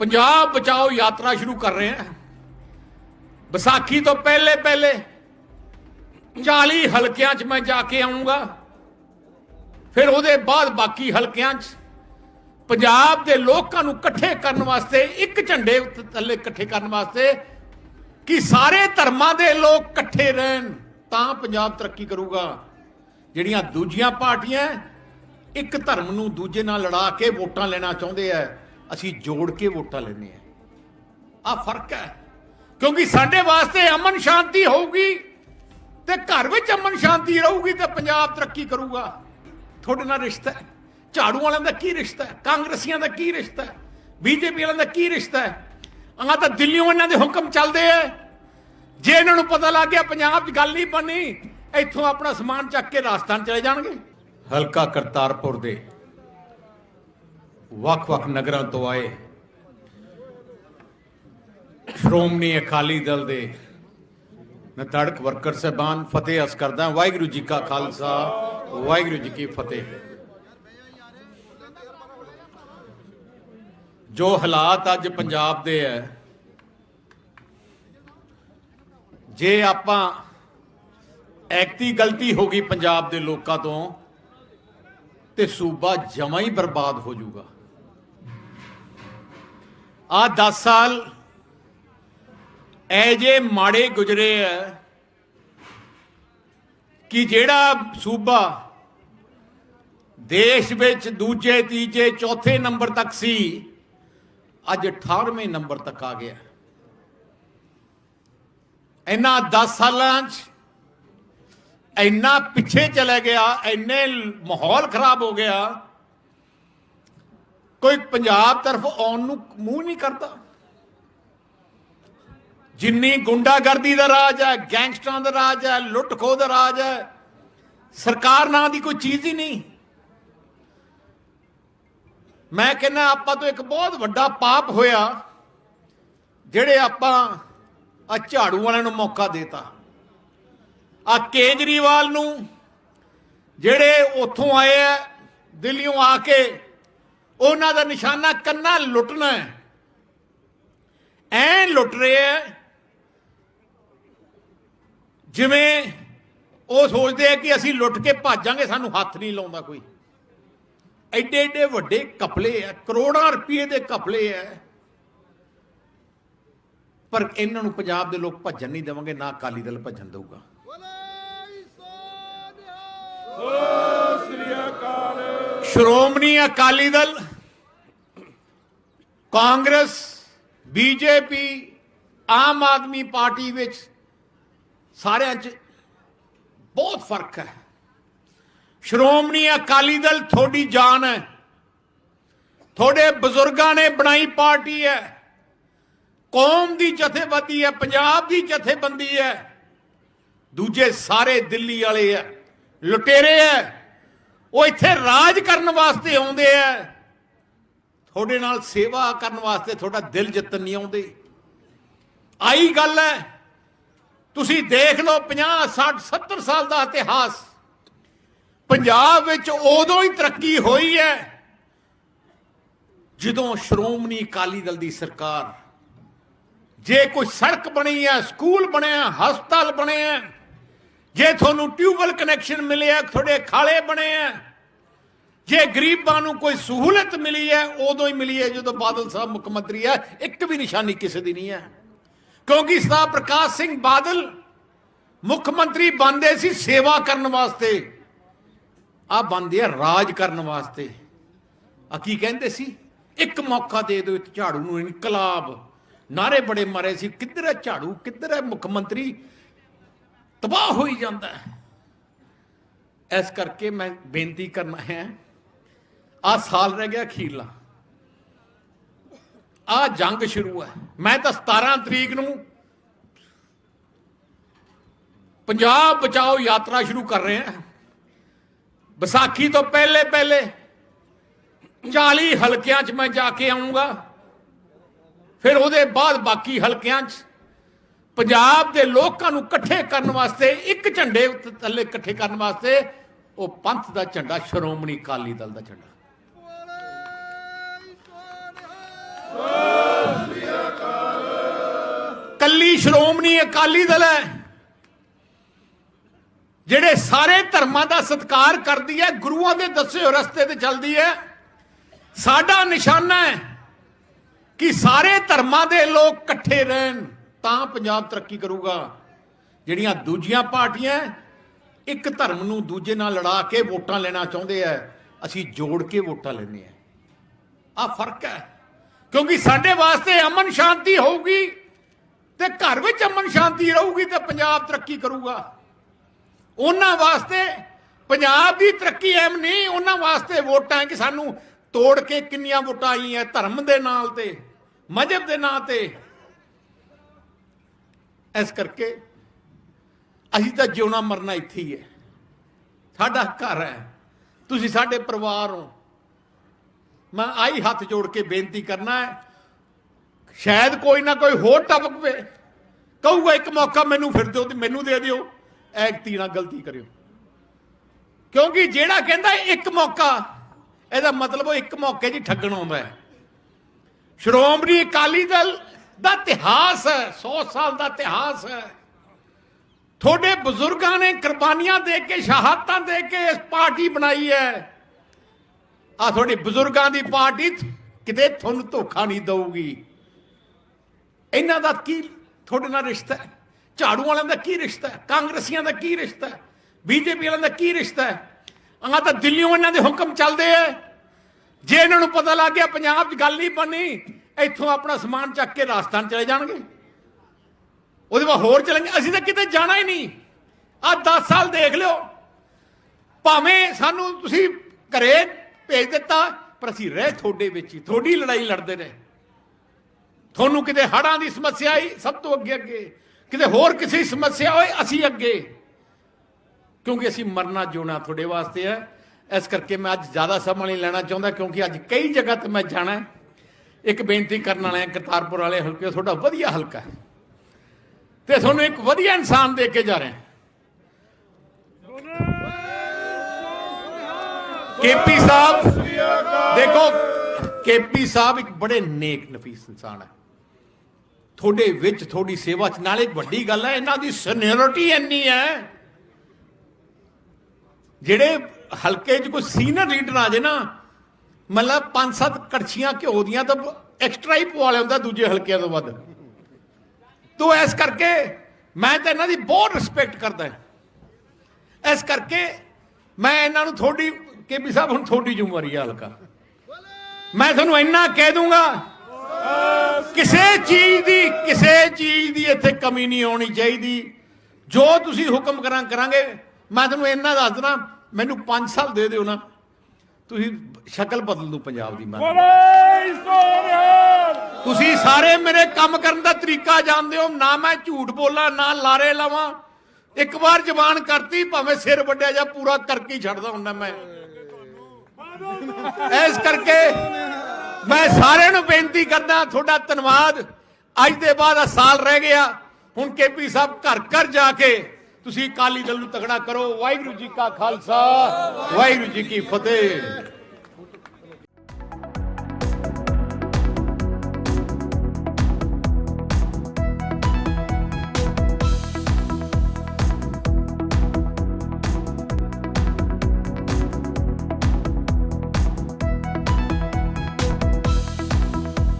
ਪੰਜਾਬ ਬਚਾਓ ਯਾਤਰਾ ਸ਼ੁਰੂ ਕਰ ਰਹੇ ਹਾਂ। ਵਿਸਾਖੀ ਤੋਂ ਪਹਿਲੇ ਪਹਿਲੇ 40 ਹਲਕਿਆਂ 'ਚ ਮੈਂ ਜਾ ਕੇ ਆਉਂਗਾ। ਫਿਰ ਉਹਦੇ ਬਾਅਦ ਬਾਕੀ ਹਲਕਿਆਂ 'ਚ ਪੰਜਾਬ ਦੇ ਲੋਕਾਂ ਨੂੰ ਇਕੱਠੇ ਕਰਨ ਵਾਸਤੇ, ਇੱਕ ਝੰਡੇ ਥੱਲੇ ਇਕੱਠੇ ਕਰਨ ਵਾਸਤੇ ਕਿ ਸਾਰੇ ਧਰਮਾਂ ਦੇ ਲੋਕ ਇਕੱਠੇ ਰਹਿਣ, ਤਾਂ ਪੰਜਾਬ ਤਰੱਕੀ ਕਰੂਗਾ। ਜਿਹੜੀਆਂ ਦੂਜੀਆਂ ਪਾਰਟੀਆਂ, ਇੱਕ ਧਰਮ ਨੂੰ ਦੂਜੇ ਨਾਲ ਲੜਾ ਕੇ ਵੋਟਾਂ ਲੈਣਾ ਚਾਹੁੰਦੇ ਆ ਅਸੀਂ ਜੋੜ ਕੇ ਵੋਟਾਂ ਲੈਂਦੇ ਆ ਆ ਫ਼ਰਕ ਹੈ, ਕਿਉਂਕਿ ਸਾਡੇ ਵਾਸਤੇ ਅਮਨ ਸ਼ਾਂਤੀ ਹੋਊਗੀ ਤੇ ਘਰ ਵਿੱਚ ਅਮਨ ਸ਼ਾਂਤੀ ਰਹੂਗੀ ਤੇ ਪੰਜਾਬ ਤਰੱਕੀ ਕਰੂਗਾ। ਤੁਹਾਡੇ ਨਾਲ ਰਿਸ਼ਤਾ ਹੈ, ਝਾੜੂ ਵਾਲਿਆਂ ਦਾ ਕੀ ਰਿਸ਼ਤਾ ਹੈ, ਕਾਂਗਰਸੀਆਂ ਦਾ ਕੀ ਰਿਸ਼ਤਾ ਹੈ, ਬੀਜੇਪੀ ਵਾਲਿਆਂ ਦਾ ਕੀ ਰਿਸ਼ਤਾ ਹੈ? ਆਹ ਤਾਂ ਦਿੱਲੀੋਂ ਇਹਨਾਂ ਦੇ ਹੁਕਮ ਚੱਲਦੇ ਆ ਜੇ ਇਹਨਾਂ ਨੂੰ ਪਤਾ ਲੱਗ ਗਿਆ ਪੰਜਾਬ 'ਚ ਗੱਲ ਨਹੀਂ ਬਣੀ, ਇੱਥੋਂ ਆਪਣਾ ਸਮਾਨ ਚੱਕ ਕੇ ਰਾਜਸਥਾਨ ਚਲੇ ਜਾਣਗੇ। ਹਲਕਾ ਕਰਤਾਰਪੁਰ ਦੇ ਵੱਖ-ਵੱਖ ਨਗਰਾਂ ਤੋਂ ਆਏ। ਸ਼੍ਰੋਮਣੀ ਅਕਾਲੀ ਦਲ ਦੇ ਨਤੜਕ ਵਰਕਰ ਸਹਿਬਾਨ ਫਤਿਹ ਅਸ ਕਰਦਾ ਵਾਹਿਗੁਰੂ ਜੀ ਕਾ ਖਾਲਸਾ, ਵਾਹਿਗੁਰੂ ਜੀ ਕੀ ਫਤਿਹ। ਜੋ ਹਾਲਾਤ ਅੱਜ ਪੰਜਾਬ ਦੇ ਹੈ, ਜੇ ਆਪਾਂ ਐਕਤੀ ਗਲਤੀ ਹੋ ਗਈ ਪੰਜਾਬ ਦੇ ਲੋਕਾਂ ਤੋਂ, ਤੇ ਸੂਬਾ ਜਮਾ ਹੀ ਬਰਬਾਦ ਹੋ ਜਾਊਗਾ। ਆ 10 ਸਾਲ ਐ ਜੇ ਮਾੜੇ ਗੁਜਰੇ ਐ ਕਿ ਜਿਹੜਾ ਸੂਬਾ ਦੇਸ਼ ਵਿੱਚ ਦੂਜੇ, ਤੀਜੇ, ਚੌਥੇ ਨੰਬਰ ਤੱਕ ਸੀ, ਅੱਜ 18ਵੇਂ ਨੰਬਰ ਤੱਕ ਆ ਗਿਆ। ਇਹਨਾਂ 10 ਸਾਲਾਂ 'ਚ ਇੰਨਾ ਪਿੱਛੇ ਚਲਾ ਗਿਆ, ਇੰਨੇ ਮਾਹੌਲ ਖਰਾਬ ਹੋ ਗਿਆ ਕੋਈ ਪੰਜਾਬ ਤਰਫ ਆਉਣ ਨੂੰ ਮੂੰਹ ਨਹੀਂ ਕਰਦਾ। ਜਿੰਨੀ ਗੁੰਡਾਗਰਦੀ ਦਾ ਰਾਜ ਹੈ, ਗੈਂਗਸਟਰਾਂ ਦਾ ਰਾਜ ਹੈ ਲੁੱਟ ਖੋਹ ਦਾ ਰਾਜ ਹੈ, ਸਰਕਾਰ ਨਾਂ ਦੀ ਕੋਈ ਚੀਜ਼ ਹੀ ਨਹੀਂ। ਮੈਂ ਕਹਿੰਦਾ ਆਪਾਂ ਤੋਂ ਇੱਕ ਬਹੁਤ ਵੱਡਾ ਪਾਪ ਹੋਇਆ, ਜਿਹੜੇ ਆਪਾਂ ਆ ਝਾੜੂ ਵਾਲਿਆਂ ਨੂੰ ਮੌਕਾ ਦੇਤਾ। ਆ ਕੇਜਰੀਵਾਲ ਨੂੰ, ਜਿਹੜੇ ਉੱਥੋਂ ਆਏ ਆ, ਦਿੱਲੀੋਂ ਆ ਕੇ ਉਹਨਾਂ ਦਾ ਨਿਸ਼ਾਨਾ ਕੰਨਾ ਲੁੱਟਣਾ ਹੈ। ਐ ਲੁੱਟ ਰਹੇ ਜਿਵੇਂ ਉਹ ਸੋਚਦੇ ਆ ਕਿ ਅਸੀਂ ਲੁੱਟ ਕੇ ਭਾਜਾਂਗੇ, ਸਾਨੂੰ ਹੱਥ ਨਹੀਂ ਲਾਉਂਦਾ ਕੋਈ। ਐਡੇ ਐਡੇ ਵੱਡੇ ਕਪਲੇ ਆ, ਕਰੋੜਾਂ ਰੁਪਏ ਦੇ ਕਪਲੇ ਆ। ਪਰ ਇਹਨਾਂ ਨੂੰ ਪੰਜਾਬ ਦੇ ਲੋਕ ਭੱਜਣ ਨਹੀਂ ਦੇਵਾਂਗੇ, ਨਾ ਅਕਾਲੀ ਦਲ ਭੱਜਣ ਦਊਗਾ। ਸ਼੍ਰੋਮਣੀ ਅਕਾਲੀ ਦਲ, ਕਾਂਗਰਸ, ਬੀਜੇਪੀ, ਆਮ ਆਦਮੀ ਪਾਰਟੀ ਵਿੱਚ ਸਾਰਿਆਂ 'ਚ ਬਹੁਤ ਫ਼ਰਕ ਹੈ। ਸ਼੍ਰੋਮਣੀ ਅਕਾਲੀ ਦਲ ਤੁਹਾਡੀ ਜਾਨ ਹੈ। ਤੁਹਾਡੇ ਬਜ਼ੁਰਗਾਂ ਨੇ ਬਣਾਈ ਪਾਰਟੀ ਹੈ। ਕੌਮ ਦੀ ਜਥੇਬੰਦੀ ਹੈ, ਪੰਜਾਬ ਦੀ ਜਥੇਬੰਦੀ ਹੈ। ਦੂਜੇ ਸਾਰੇ ਦਿੱਲੀ ਵਾਲੇ ਹੈ, ਲੁਟੇਰੇ ਹੈ। ਉਹ ਇੱਥੇ ਰਾਜ ਕਰਨ ਵਾਸਤੇ ਆਉਂਦੇ ਆ। ਤੁਹਾਡੇ ਨਾਲ ਸੇਵਾ ਕਰਨ ਵਾਸਤੇ ਤੁਹਾਡਾ ਦਿਲ ਜਿੱਤਣ ਨਹੀਂ ਆਉਂਦੇ। ਆਈ ਗੱਲ ਹੈ। ਤੁਸੀਂ ਦੇਖ ਲਓ 50 60 70 ਸਾਲ ਦਾ ਇਤਿਹਾਸ। ਪੰਜਾਬ ਵਿੱਚ ਉਦੋਂ ਹੀ ਤਰੱਕੀ ਹੋਈ ਹੈ, ਜਦੋਂ ਸ਼੍ਰੋਮਣੀ ਅਕਾਲੀ ਦਲ ਦੀ ਸਰਕਾਰ, ਜੇ ਕੋਈ ਸੜਕ ਬਣੀ ਹੈ, ਸਕੂਲ ਬਣਿਆ ਹਸਪਤਾਲ ਬਣੇ ਹੈ, ਜੇ ਤੁਹਾਨੂੰ ਟਿਊਬਵੈਲ ਕਨੈਕਸ਼ਨ ਮਿਲਿਆ ਤੁਹਾਡੇ ਖਾਲੇ ਬਣੇ ਹੈ ਜੇ ਗਰੀਬਾਂ ਨੂੰ ਕੋਈ ਸਹੂਲਤ ਮਿਲੀ ਹੈ, ਉਦੋਂ ਹੀ ਮਿਲੀ ਹੈ, ਜਦੋਂ ਬਾਦਲ ਸਾਹਿਬ ਮੁੱਖ ਮੰਤਰੀ ਹੈ, ਇੱਕ ਵੀ ਨਿਸ਼ਾਨੀ ਕਿਸੇ ਦੀ ਨਹੀਂ ਹੈ। ਕਿਉਂਕਿ ਸਰਦਾਰ ਪ੍ਰਕਾਸ਼ ਸਿੰਘ ਬਾਦਲ ਮੁੱਖ ਮੰਤਰੀ ਬਣਦੇ ਸੀ ਸੇਵਾ ਕਰਨ ਵਾਸਤੇ। ਆ ਬਣਦੇ ਆ ਰਾਜ ਕਰਨ ਵਾਸਤੇ। ਆ ਕੀ ਕਹਿੰਦੇ ਸੀ? ਇੱਕ ਮੌਕਾ ਦੇ ਦਿਓ ਇੱਕ ਝਾੜੂ ਨੂੰ, ਇਨਕਲਾਬ। ਨਾਰੇ ਬੜੇ ਮਾਰੇ ਸੀ, ਕਿੱਧਰ ਹੈ ਝਾੜੂ, ਕਿੱਧਰ ਹੈ ਮੁੱਖ ਮੰਤਰੀ? ਤਬਾਹ ਹੋਈ ਜਾਂਦਾ ਹੈ। ਇਸ ਕਰਕੇ ਮੈਂ ਬੇਨਤੀ ਕਰਨਾ ਹੈ ਆ ਸਾਲ ਰਹਿ ਗਿਆ ਅਖੀਰਲਾ। ਆ ਜੰਗ ਸ਼ੁਰੂ ਹੈ। ਮੈਂ ਤਾਂ 17 ਤਰੀਕ ਨੂੰ ਪੰਜਾਬ ਬਚਾਓ ਯਾਤਰਾ ਸ਼ੁਰੂ ਕਰ ਰਹੇ ਹਾਂ। ਵਿਸਾਖੀ ਤੋਂ ਪਹਿਲੇ ਪਹਿਲੇ 40 ਹਲਕਿਆਂ 'ਚ ਮੈਂ ਜਾ ਕੇ ਆਉਂਗਾ ਫਿਰ ਉਹਦੇ ਬਾਅਦ ਬਾਕੀ ਹਲਕਿਆਂ 'ਚ ਪੰਜਾਬ ਦੇ ਲੋਕਾਂ ਨੂੰ ਇਕੱਠੇ ਕਰਨ ਵਾਸਤੇ, ਇੱਕ ਝੰਡੇ ਥੱਲੇ ਇਕੱਠੇ ਕਰਨ ਵਾਸਤੇ ਉਹ ਪੰਥ ਦਾ ਝੰਡਾ, ਸ਼੍ਰੋਮਣੀ ਅਕਾਲੀ ਦਲ ਦਾ ਝੰਡਾ। ਕੱਲੀ ਸ਼੍ਰੋਮਣੀ ਅਕਾਲੀ ਦਲ ਹੈ, ਜਿਹੜੇ ਸਾਰੇ ਧਰਮਾਂ ਦਾ ਸਤਿਕਾਰ ਕਰਦੀ ਹੈ, ਗੁਰੂਆਂ ਦੇ ਦੱਸੇ ਹੋਏ ਰਸਤੇ ਤੇ ਚੱਲਦੀ ਹੈ। ਸਾਡਾ ਨਿਸ਼ਾਨਾ ਹੈ ਕਿ ਸਾਰੇ ਧਰਮਾਂ ਦੇ ਲੋਕ ਇਕੱਠੇ ਰਹਿਣ, ਤਾਂ ਪੰਜਾਬ ਤਰੱਕੀ ਕਰੂਗਾ। ਜਿਹੜੀਆਂ ਦੂਜੀਆਂ ਪਾਰਟੀਆਂ ਇੱਕ ਧਰਮ ਨੂੰ ਦੂਜੇ ਨਾਲ ਲੜਾ ਕੇ ਵੋਟਾਂ ਲੈਣਾ ਚਾਹੁੰਦੇ ਆ ਅਸੀਂ ਜੋੜ ਕੇ ਵੋਟਾਂ ਲੈਂਦੇ ਆ ਆ ਫ਼ਰਕ ਹੈ। ਕਿਉਂਕਿ ਸਾਡੇ ਵਾਸਤੇ ਅਮਨ ਸ਼ਾਂਤੀ ਹੋਊਗੀ ਤੇ ਘਰ ਵਿੱਚ ਅਮਨ ਸ਼ਾਂਤੀ ਰਹੂਗੀ ਤੇ ਪੰਜਾਬ ਤਰੱਕੀ ਕਰੂਗਾ। ਉਹਨਾਂ ਵਾਸਤੇ ਪੰਜਾਬ ਦੀ ਤਰੱਕੀ ਐਮ ਨਹੀਂ, ਉਹਨਾਂ ਵਾਸਤੇ ਵੋਟਾਂ ਕਿ ਸਾਨੂੰ ਤੋੜ ਕੇ ਕਿੰਨੀਆਂ ਵੋਟਾਂ ਆਈਆਂ ਧਰਮ ਦੇ ਨਾਂ ਤੇ, ਮਜਹਬ ਦੇ ਨਾਂ ਤੇ। ਇਸ ਕਰਕੇ ਅਸੀਂ ਤਾਂ ਜਿਉਣਾ ਮਰਨਾ ਇੱਥੇ ਹੀ ਹੈ। ਸਾਡਾ ਘਰ ਹੈ। ਤੁਸੀਂ ਸਾਡੇ ਪਰਿਵਾਰ ਹੋ। ਮੈਂ ਆਈ ਹੱਥ ਜੋੜ ਕੇ ਬੇਨਤੀ ਕਰਨਾ ਹੈ। ਸ਼ਾਇਦ ਕੋਈ ਨਾ ਕੋਈ ਹੋਰ ਟਪਕ ਪਵੇ ਕਹੂਗਾ, ਇੱਕ ਮੌਕਾ ਮੈਨੂੰ ਫਿਰ ਦਿਓ ਤੇ ਮੈਨੂੰ ਦੇ ਦਿਓ। ਐਕਤੀ ਨਾਲ ਗਲਤੀ ਕਰਿਓ। ਕਿਉਂਕਿ ਜਿਹੜਾ ਕਹਿੰਦਾ ਇੱਕ ਮੌਕਾ, ਇਹਦਾ ਮਤਲਬ ਉਹ ਇੱਕ ਮੌਕੇ 'ਚ ਹੀ ਠੱਗਣ ਆਉਂਦਾ ਹੈ। ਸ਼੍ਰੋਮਣੀ ਅਕਾਲੀ ਦਲ ਦਾ ਇਤਿਹਾਸ ਹੈ 100 ਸਾਲ ਦਾ ਇਤਿਹਾਸ ਹੈ। ਤੁਹਾਡੇ ਬਜ਼ੁਰਗਾਂ ਨੇ ਕੁਰਬਾਨੀਆਂ ਦੇ ਕੇ, ਸ਼ਹਾਦਤਾਂ ਦੇ ਕੇ ਇਸ ਪਾਰਟੀ ਬਣਾਈ ਹੈ। ਆ ਤੁਹਾਡੀ ਬਜ਼ੁਰਗਾਂ ਦੀ ਪਾਰਟੀ ਕਿਤੇ ਤੁਹਾਨੂੰ ਧੋਖਾ ਨਹੀਂ ਦਊਗੀ। ਇਹਨਾਂ ਦਾ ਕੀ ਤੁਹਾਡੇ ਨਾਲ ਰਿਸ਼ਤਾ ਹੈ? ਝਾੜੂ ਵਾਲਿਆਂ ਦਾ ਕੀ ਰਿਸ਼ਤਾ ਹੈ? ਕਾਂਗਰਸੀਆਂ ਦਾ ਕੀ ਰਿਸ਼ਤਾ ਹੈ? ਬੀਜੇਪੀ ਵਾਲਿਆਂ ਦਾ ਕੀ ਰਿਸ਼ਤਾ ਹੈ? ਆਹ ਤਾਂ ਦਿੱਲੀੋਂ ਇਹਨਾਂ ਦੇ ਹੁਕਮ ਚੱਲਦੇ ਆ। ਜੇ ਇਹਨਾਂ ਨੂੰ ਪਤਾ ਲੱਗ ਗਿਆ ਪੰਜਾਬ 'ਚ ਗੱਲ ਨਹੀਂ ਬਣਨੀ, ਇੱਥੋਂ ਆਪਣਾ ਸਮਾਨ ਚੱਕ ਕੇ ਰਾਜਸਥਾਨ ਚਲੇ ਜਾਣਗੇ। ਉਹਦੇ ਬਾਅਦ ਹੋਰ ਚਲਾਂਗੇ ਅਸੀਂ ਤਾਂ ਕਿਤੇ ਜਾਣਾ ਹੀ ਨਹੀਂ। ਆ 10 ਸਾਲ ਦੇਖ ਲਿਓ। ਭਾਵੇਂ ਸਾਨੂੰ ਤੁਸੀਂ ਘਰੇ ਭੇਜ ਦਿੱਤਾ, ਪਰ ਅਸੀਂ ਰਹਿ ਤੁਹਾਡੇ ਵਿੱਚ ਹੀ, ਤੁਹਾਡੀ ਲੜਾਈ ਲੜਦੇ ਰਹੇ। ਤੁਹਾਨੂੰ ਕਿਤੇ ਹੜਾਂ ਦੀ ਸਮੱਸਿਆ ਆਈ? ਸਭ ਤੋਂ ਅੱਗੇ ਅੱਗੇ। ਕਿਤੇ ਹੋਰ ਕਿਸੇ ਸਮੱਸਿਆ ਹੋਏ? ਅਸੀਂ ਅੱਗੇ। ਕਿਉਂਕਿ ਅਸੀਂ ਮਰਨਾ ਜਿਉਣਾ ਤੁਹਾਡੇ ਵਾਸਤੇ ਹੈ। ਇਸ ਕਰਕੇ ਮੈਂ ਅੱਜ ਜ਼ਿਆਦਾ ਸਮਾਂ ਨਹੀਂ ਲੈਣਾ ਚਾਹੁੰਦਾ, ਕਿਉਂਕਿ ਅੱਜ ਕਈ ਜਗ੍ਹਾ ਤੇ ਮੈਂ ਜਾਣਾ ਇੱਕ ਬੇਨਤੀ ਕਰਨ ਵਾਲੇ ਹਾਂ, ਕਰਤਾਰਪੁਰ ਵਾਲੇ ਹਲਕੇ ਤੁਹਾਡਾ ਵਧੀਆ ਹਲਕਾ ਹੈ। ਤੇ ਤੁਹਾਨੂੰ ਇੱਕ ਵਧੀਆ ਇਨਸਾਨ ਦੇ ਕੇ ਜਾ ਰਹੇ ਹਾਂ। ਕੇਪੀ ਸਾਹਿਬ, ਦੇਖੋ, ਕੇਪੀ ਸਾਹਿਬ ਇੱਕ ਬੜੇ ਨੇਕ, ਨਫੀਸ ਇਨਸਾਨ ਹੈ। ਤੁਹਾਡੇ ਵਿੱਚ ਤੁਹਾਡੀ ਸੇਵਾ ਚ ਨਾਲੇ ਵੱਡੀ ਗੱਲ ਹੈ, ਇਹਨਾਂ ਦੀ ਸੀਨੀਅਰਿਟੀ ਇੰਨੀ ਹੈ। ਜਿਹੜੇ ਹਲਕੇ 'ਚ ਕੋਈ ਸੀਨੀਅਰ ਲੀਡਰ ਆ ਜੇ ਨਾ, ਮਤਲਬ ਪੰਜ ਸੱਤ ਕੜਛੀਆਂ ਘਿਓ ਦੀਆਂ ਤਾਂ ਐਕਸਟਰਾ ਹੀ ਪਵਾ ਲਿਆਉਂਦਾ ਦੂਜੇ ਹਲਕਿਆਂ ਤੋਂ ਵੱਧ। ਤੋ ਇਸ ਕਰਕੇ ਮੈਂ ਤਾਂ ਇਹਨਾਂ ਦੀ ਬਹੁਤ ਰਿਸਪੈਕਟ ਕਰਦਾ ਇਸ ਕਰਕੇ ਮੈਂ ਇਹਨਾਂ ਨੂੰ ਤੁਹਾਡੀ ਕੇਪੀ ਸਾਹਿਬ ਹੁਣ ਤੁਹਾਡੀ ਜ਼ਿੰਮੇਵਾਰੀ ਹੈ ਹਲਕਾ। ਮੈਂ ਤੁਹਾਨੂੰ ਇੰਨਾ ਕਹਿ ਦੂੰਗਾ ਕਿਸੇ ਚੀਜ਼ ਦੀ ਕਿਸੇ ਚੀਜ਼ ਦੀ ਇੱਥੇ ਕਮੀ ਨਹੀਂ ਆਉਣੀ ਚਾਹੀਦੀ। ਜੋ ਤੁਸੀਂ ਹੁਕਮ ਕਰਾਂ ਕਰਾਂਗੇ। ਮੈਂ ਤੁਹਾਨੂੰ ਇੰਨਾ ਦੱਸ ਦਣਾ ਮੈਨੂੰ 5 ਸਾਲ ਦੇ ਦਿਓ ਨਾ। ਤੁਸੀਂ ਸ਼ਕਲ ਬਦਲ ਦੂ ਪੰਜਾਬ ਦੀ ਮੈਂ। ਤੁਸੀਂ ਸਾਰੇ ਮੇਰੇ ਕੰਮ ਕਰਨ ਦਾ ਤਰੀਕਾ ਜਾਣਦੇ ਹੋ। ਨਾ ਮੈਂ ਝੂਠ ਬੋਲਾਂ ਨਾ ਲਾਰੇ ਲਾਵਾਂ। ਇੱਕ ਵਾਰ ਜ਼ਬਾਨ ਕਰਤੀ ਭਾਵੇਂ ਸਿਰ ਵੱਡਿਆ ਜਾਂ ਪੂਰਾ ਕਰਕੇ ਛੱਡਦਾ ਹੁੰਦਾ ਮੈਂ। ਇਸ ਕਰਕੇ ਮੈਂ ਸਾਰਿਆਂ ਨੂੰ ਬੇਨਤੀ ਕਰਦਾ, ਤੁਹਾਡਾ ਧੰਨਵਾਦ। ਅੱਜ ਦੇ ਬਾਅਦ ਆ ਸਾਲ ਰਹਿ ਗਿਆ। ਹੁਣ ਕੇਪੀ ਸਾਹਿਬ ਘਰ ਘਰ ਜਾ ਕੇ ਤੁਸੀਂ ਅਕਾਲੀ ਦਲ ਨੂੰ ਤਗੜਾ ਕਰੋ। ਵਾਹਿਗੁਰੂ ਜੀ ਕਾ ਖਾਲਸਾ, ਵਾਹਿਗੁਰੂ ਜੀ ਕੀ ਫਤਿਹ।